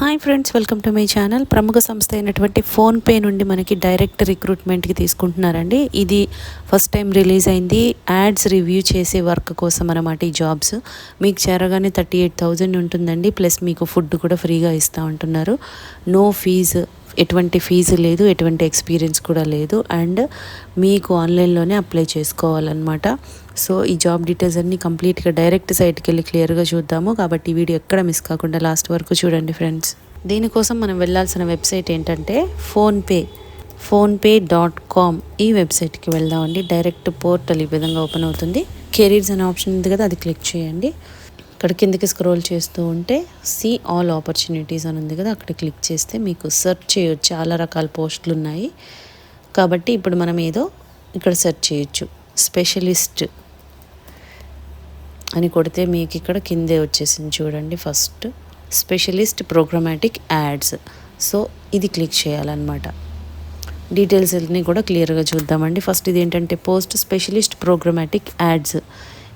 Hi friends welcome to my channel ప్రముఖ సంస్థ అయినటువంటి ఫోన్పే నుండి మనకి డైరెక్ట్ రిక్రూట్మెంట్కి తీసుకుంటున్నారండి. ఇది ఫస్ట్ టైం రిలీజ్ అయింది. యాడ్స్ రివ్యూ చేసే వర్క్ కోసం అనమాట ఈ జాబ్స్ మీకు చేరగానే థర్టీ ఎయిట్ థౌజండ్ ఉంటుందండి. ప్లస్ మీకు ఫుడ్ కూడా ఫ్రీగా ఇస్తూ ఉంటున్నారు. నో ఫీజు ఎటువంటి ఫీజు లేదు ఎటువంటి ఎక్స్పీరియన్స్ కూడా లేదు అండ్ మీకు ఆన్లైన్లోనే అప్లై చేసుకోవాలన్నమాట. సో ఈ జాబ్ డీటెయిల్స్ అన్నీ కంప్లీట్గా డైరెక్ట్ సైట్కి వెళ్ళి క్లియర్గా చూద్దాము. కాబట్టి ఈ వీడియో ఎక్కడ మిస్ కాకుండా లాస్ట్ వరకు చూడండి ఫ్రెండ్స్. దీనికోసం మనం వెళ్ళాల్సిన వెబ్సైట్ ఏంటంటే ఫోన్పే ఫోన్పే డాట్ కామ్ ఈ వెబ్సైట్కి వెళ్దామండి. డైరెక్ట్ పోర్టల్ ఈ విధంగా ఓపెన్ అవుతుంది. కెరీర్స్ అనే ఆప్షన్ ఉంది కదా అది క్లిక్ చేయండి. ఇక్కడ కిందకి స్క్రోల్ చేస్తూ ఉంటే సీ ఆల్ ఆపర్చునిటీస్ అని ఉంది కదా అక్కడ క్లిక్ చేస్తే మీకు సెర్చ్ చేయొచ్చు. చాలా రకాల పోస్టులు ఉన్నాయి. కాబట్టి ఇప్పుడు మనం ఏదో ఇక్కడ సెర్చ్ చేయొచ్చు. స్పెషలిస్ట్ అని కొడితే మీకు ఇక్కడ కిందే వచ్చేసింది చూడండి first specialist programmatic ads so ఇది క్లిక్ చేయాలన్నమాట. డీటెయిల్స్ అన్నీ కూడా క్లియర్గా చూద్దామండి. ఫస్ట్ ఇది ఏంటంటే పోస్ట్ స్పెషలిస్ట్ ప్రోగ్రామాటిక్ యాడ్స్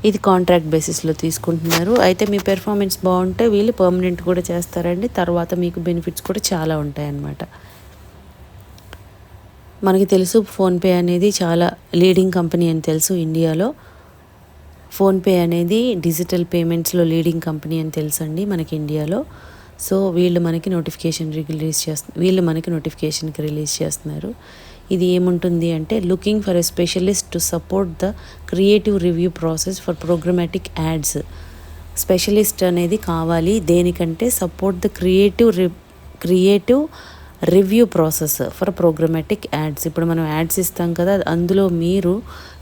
ఇది కాంట్రాక్ట్ బేసిస్లో తీసుకుంటున్నారు. అయితే మీ పెర్ఫార్మెన్స్ బాగుంటే వీళ్ళు పర్మనెంట్ కూడా చేస్తారండి. తర్వాత మీకు బెనిఫిట్స్ కూడా చాలా ఉంటాయన్నమాట. మనకి తెలుసు ఫోన్పే అనేది చాలా లీడింగ్ కంపెనీ అని తెలుసు ఇండియాలో. ఫోన్పే అనేది డిజిటల్ పేమెంట్స్లో లీడింగ్ కంపెనీ అని తెలుసండి మనకి ఇండియాలో. సో వీళ్ళు మనకి నోటిఫికేషన్ రిలీజ్ చేస్తున్నారు వీళ్ళు మనకి నోటిఫికేషన్కి రిలీజ్ చేస్తున్నారు. ఇది ఏముంటుంది అంటే looking for a specialist to support the creative review process for programmatic ads specialist అనేది కావాలి దేనికంటే support the creative re creative review process for programmatic ads ఇప్పుడు మనం యాడ్స్ ఇస్తాం కదా అందులో మీరు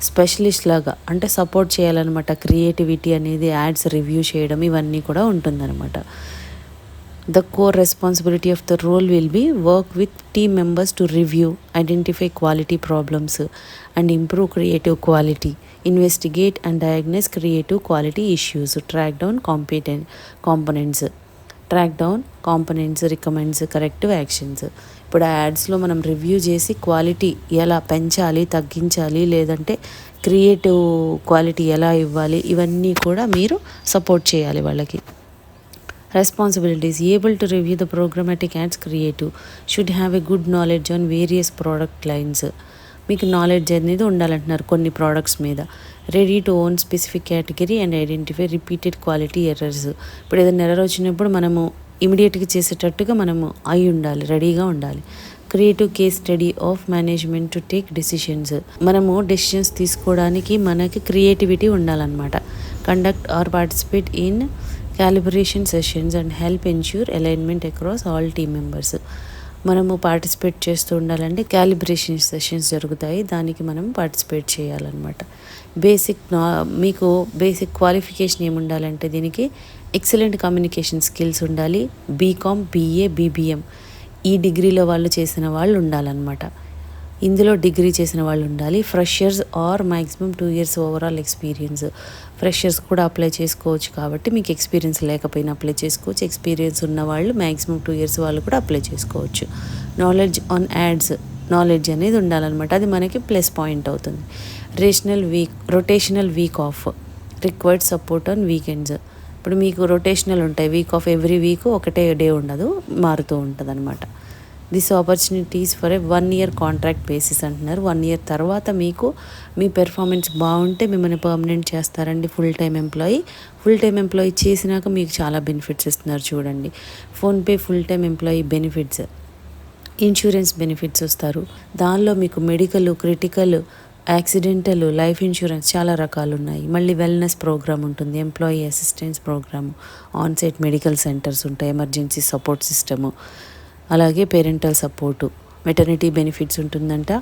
స్పెషలిస్ట్ లాగా అంటే సపోర్ట్ చేయాలన్నమాట. క్రియేటివిటీ అనేది యాడ్స్ రివ్యూ చేయడం ఇవన్నీ కూడా ఉంటుందన్నమాట. The core responsibility of the role will be work with team members to review identify quality problems and improve creative quality investigate and diagnose creative quality issues track down competent components track down components recommends corrective actions ఇప్పుడు ఆ యాడ్స్లో మనం review చేసి quality ఎలా పెంచాలి తగ్గించాలి లేదంటే creative quality ఎలా ఇవ్వాలి ఇవన్నీ కూడా మీరు సపోర్ట్ చేయాలి వాళ్ళకి. Responsibilities. Able to review the programmatic ads creative. Should have a good knowledge on various product lines. మీకు నాలెడ్జ్ అనేది ఉండాలంటున్నారు కొన్ని ప్రోడక్ట్స్ మీద. Ready to own specific category and identify repeated quality errors ఇప్పుడు ఏదైనా ఎర్రర్ వచ్చినప్పుడు మనము ఇమీడియట్గా చేసేటట్టుగా మనము అయి ఉండాలి రెడీగా ఉండాలి. Creative case study of management to take decisions మనము డెసిషన్స్ తీసుకోవడానికి మనకి క్రియేటివిటీ ఉండాలన్నమాట. Conduct or participate in calibration sessions and help ensure alignment across all team members మనము పార్టిసిపేట్ చేస్తూ ఉండాలంటే క్యాలిబ్రేషన్ సెషన్స్ జరుగుతాయి. దానికి మనం పార్టిసిపేట్ చేయాలన్నమాట. బేసిక్ నా మీకు బేసిక్ క్వాలిఫికేషన్ ఏముండాలంటే దీనికి ఎక్సలెంట్ కమ్యూనికేషన్ స్కిల్స్ ఉండాలి. బీకామ్ బీఏ బీబీఎం ఈ డిగ్రీలో వాళ్ళు చేసిన వాళ్ళు ఉండాలన్నమాట. ఇందులో డిగ్రీ చేసిన వాళ్ళు ఉండాలి. Freshers or maximum two years overall experience freshers కూడా అప్లై చేసుకోవచ్చు కాబట్టి మీకు ఎక్స్పీరియన్స్ లేకపోయినా అప్లై చేసుకోవచ్చు. ఎక్స్పీరియన్స్ ఉన్న వాళ్ళు మ్యాక్సిమం టూ ఇయర్స్ వాళ్ళు కూడా అప్లై చేసుకోవచ్చు. నాలెడ్జ్ ఆన్ యాడ్స్ నాలెడ్జ్ అనేది ఉండాలన్నమాట. అది మనకి ప్లస్ పాయింట్ అవుతుంది. Rational week rotational week off required support on weekends ఇప్పుడు మీకు రొటేషనల్ ఉంటాయి. వీక్ ఆఫ్ ఎవ్రీ వీక్ ఒకటే డే ఉండదు మారుతూ ఉంటుంది అనమాట this opportunities for a one year contract basis అంటున్నారు. వన్ ఇయర్ తర్వాత మీకు మీ పెర్ఫార్మెన్స్ బాగుంటే మిమ్మల్ని పర్మనెంట్ చేస్తారండి full time employee full time employee చేసినాక మీకు చాలా బెనిఫిట్స్ ఇస్తున్నారు చూడండి. PhonePe full time employee benefits insurance benefits వస్తారు. దానిలో మీకు medical critical accidental life insurance చాలా రకాలు ఉన్నాయి. మళ్ళీ వెల్నెస్ ప్రోగ్రామ్ ఉంటుంది employee assistance program onsite medical centers ఉంటాయి ఎమర్జెన్సీ సపోర్ట్ సిస్టము అలాగే పేరెంటల్ సపోర్టు. మెటర్నిటీ బెనిఫిట్స్ ఉంటుందంట.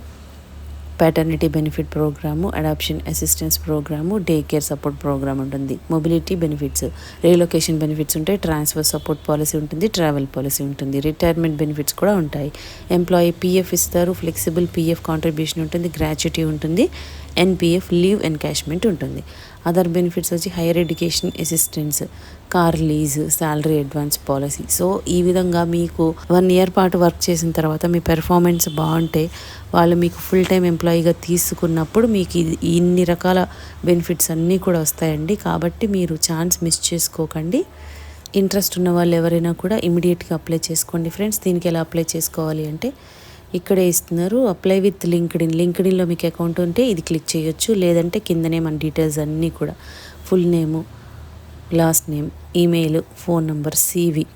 Paternity benefit program adoption assistance program day care support program ఉంటుంది. మొబిలిటీ బెనిఫిట్స్ రీలొకేషన్ బెనిఫిట్స్ ఉంటాయి ట్రాన్స్ఫర్ సపోర్ట్ పాలసీ ఉంటుంది travel policy ఉంటుంది. Retirement benefits కూడా ఉంటాయి. Employee PF ఇస్తారు ఫ్లెక్సిబుల్ పీఎఫ్ కాంట్రిబ్యూషన్ ఉంటుంది గ్రాచ్యుటీ ఉంటుంది. ఎన్పిఎఫ్ లీవ్ ఎన్కాష్మెంట్ ఉంటుంది. అదర్ బెనిఫిట్స్ వచ్చి higher education assistance car lease salary advance policy so ఈ విధంగా మీకు వన్ ఇయర్ పాటు వర్క్ చేసిన తర్వాత మీ పెర్ఫార్మెన్స్ బాగుంటే వాళ్ళు మీకు ఫుల్ టైం ఎంప్లాయీగా తీసుకున్నప్పుడు మీకు ఇన్ని రకాల బెనిఫిట్స్ అన్నీ కూడా వస్తాయండి. కాబట్టి మీరు ఛాన్స్ మిస్ చేసుకోకండి. ఇంట్రెస్ట్ ఉన్న వాళ్ళు ఎవరైనా కూడా ఇమీడియట్గా అప్లై చేసుకోండి. ఫ్రెండ్స్ దీనికి ఎలా అప్లై చేసుకోవాలి అంటే ఇక్కడే ఇస్తున్నారు. Apply with LinkedIn linked ఇన్లో మీకు అకౌంట్ ఉంటే ఇది క్లిక్ చేయొచ్చు. లేదంటే కిందనే మన డీటెయిల్స్ అన్నీ కూడా. Full name last name email phone number CV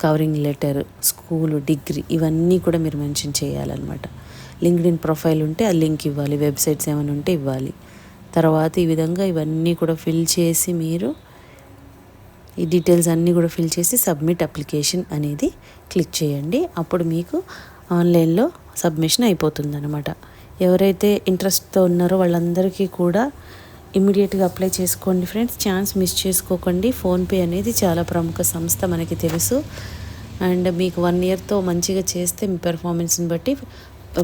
covering letter school degree ఇవన్నీ కూడా మీరు మెన్షన్ చేయాలన్నమాట. లింక్డ్ ఇన్ ప్రొఫైల్ ఉంటే ఆ లింక్ ఇవ్వాలి. వెబ్సైట్స్ ఏమైనా ఉంటే ఇవ్వాలి. తర్వాత ఈ విధంగా ఇవన్నీ కూడా ఫిల్ చేసి మీరు ఈ డీటెయిల్స్ అన్నీ కూడా ఫిల్ చేసి సబ్మిట్ అప్లికేషన్ అనేది క్లిక్ చేయండి. అప్పుడు మీకు ఆన్లైన్లో సబ్మిషన్ అయిపోతుందనమాట ఎవరైతే ఇంట్రెస్ట్తో ఉన్నారో వాళ్ళందరికీ కూడా ఇమీడియట్గా అప్లై చేసుకోండి ఫ్రెండ్స్. ఛాన్స్ మిస్ చేసుకోకండి. ఫోన్పే అనేది చాలా ప్రముఖ సంస్థ మనకి తెలుసు. అండ్ మీకు వన్ ఇయర్తో మంచిగా చేస్తే మీ పెర్ఫార్మెన్స్ని బట్టి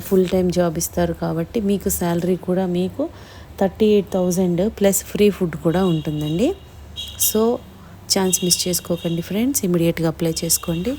ఫుల్ టైం జాబ్ ఇస్తారు కాబట్టి మీకు శాలరీ కూడా మీకు thirty eight thousand plus free food కూడా ఉంటుందండి. సో ఛాన్స్ మిస్ చేసుకోకండి ఫ్రెండ్స్. ఇమీడియట్గా అప్లై చేసుకోండి.